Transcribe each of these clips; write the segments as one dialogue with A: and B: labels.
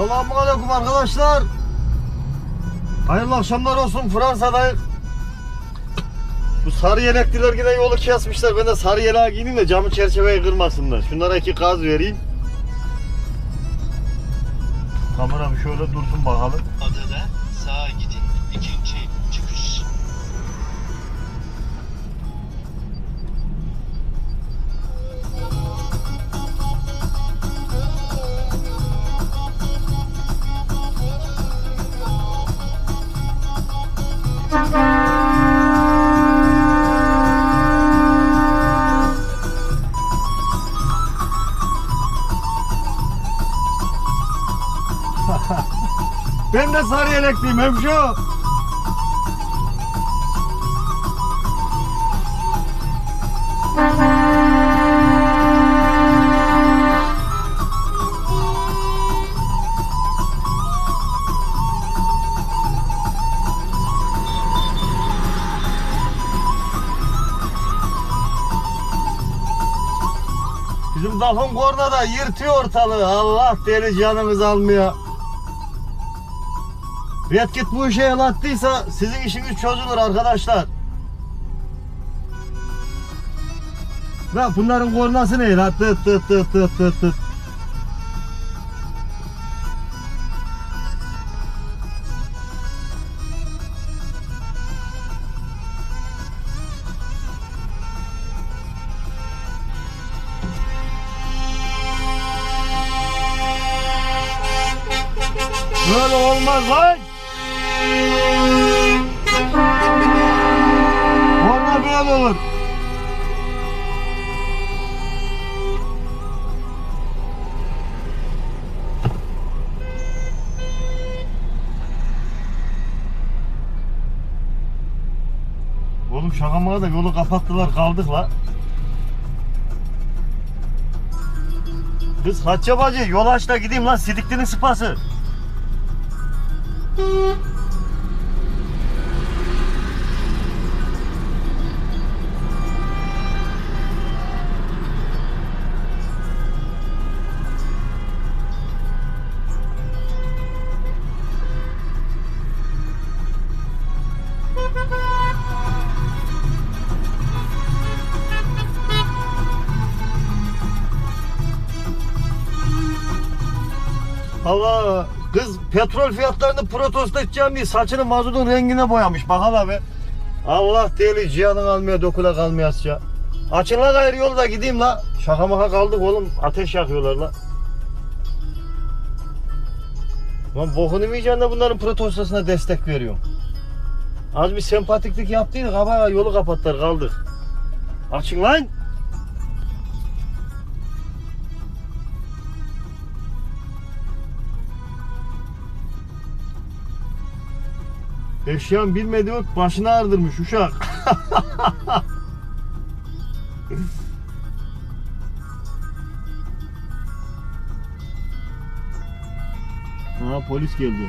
A: Selamun Aleyküm arkadaşlar. Hayırlı akşamlar olsun Fransa'dayım. Bu sarı yelekliler yine yolu kesmişler. Ben de sarı yeleğe giyineyim de camı çerçeveyi kırmasınlar. Şunlara iki gaz vereyim. Kameram şöyle dursun bakalım.
B: Adada sağa gidin. İkinci
A: Ben de sarı yelekliyim hemşo. Bizim lafın korna da yırtıyor ortalığı. Allah deli canımız almıyor. Red Kit bu işe el attıysa sizin işiniz çözülür arkadaşlar. Bak bunların kornası ne la? Tıt tıt tıt tıt tıt tıt. Böyle olmaz lan. Korna böyle olur. Oğlum şaka maka da yolu kapattılar kaldık la. Kız Hatice bacı yol aç da gideyim lan sidiklinin sıpası. Allah kız petrol fiyatlarını protesto diye saçını mazotun rengine boyamış bak hala be. Allah deli cihanın almaya dokula kalmayasça. Açın la gayrı yolu da gideyim la. Şaka maka kaldık oğlum ateş yakıyorlar la. Lan bokunu mu yiyeceksin de bunların protestosuna destek veriyorum. Az bir sempatiklik yaptıydık ama yolu kapattılar kaldık. Açın lan. Eşyan bilmedi yok başını ağrıdırmış uşak. Ha polis geldi.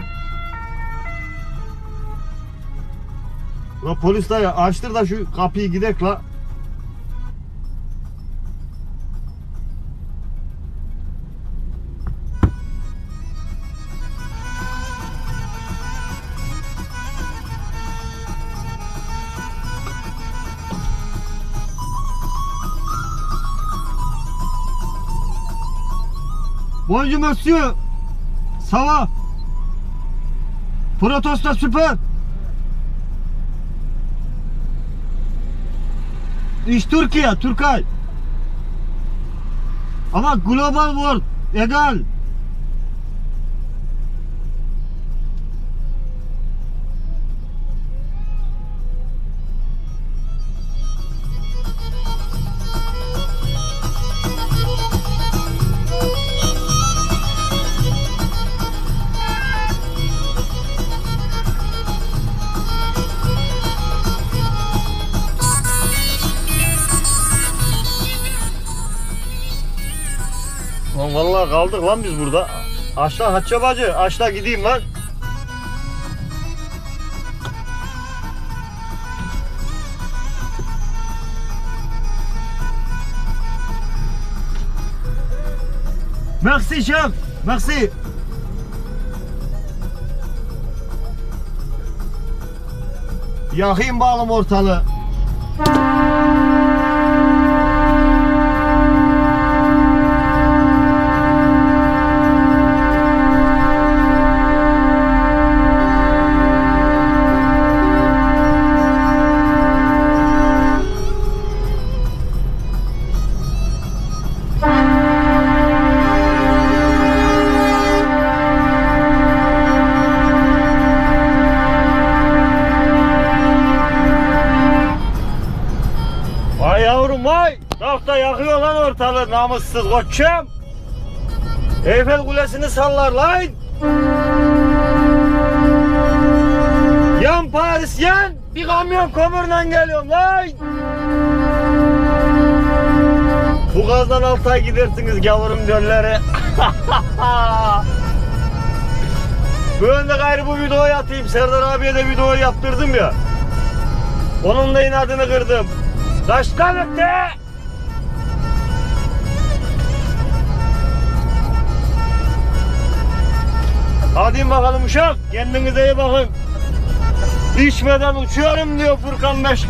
A: La polis dayı açtır da şu kapıyı gidek la. Bonjour monsieur. Ça va? Protosta süper. İş Türkiye, Türkay. Ama global world, egal. Vallahi kaldık lan biz burada. Aşla Hatice bacı, aşla gideyim lan. Merci şef, merci. Yakayım bağlım ortalığı. Yavrum vay. Tahta yakıyor lan ortalığı namussuz koçum. Eyfel Kulesi'ni sallar lan. Yan Paris yan. Bir kamyon kömürle geliyorum lan. Bu gazdan altı gidersiniz gavurum dölleri. Ben de gayrı bu videoyu atayım. Serdar abiye de video yaptırdım ya. Onun da inadını kırdım. Kaçtan öte? Hadi bakalım uşak. Kendinize iyi bakın. İçmeden uçuyorum diyor Furkan Beş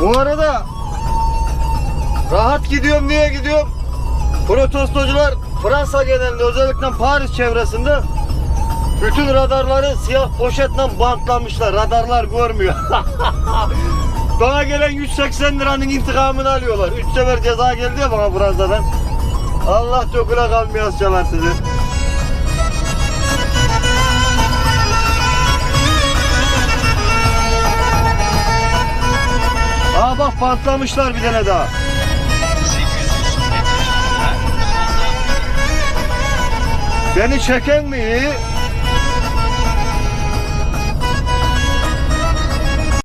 A: Bu arada rahat gidiyorum diye gidiyorum. Protestocular Fransa genelinde özellikle Paris çevresinde bütün radarları siyah poşetle bantlamışlar. Radarlar görmüyor. bana gelen 180 liranın intikamını alıyorlar. 3 sefer ceza geldi ya bana Fransa'dan. Allah çokuna kalmayasçalar sizi. Bak bantlamışlar bir tane daha.
B: 800 metre. Ha?
A: Beni çeken mi?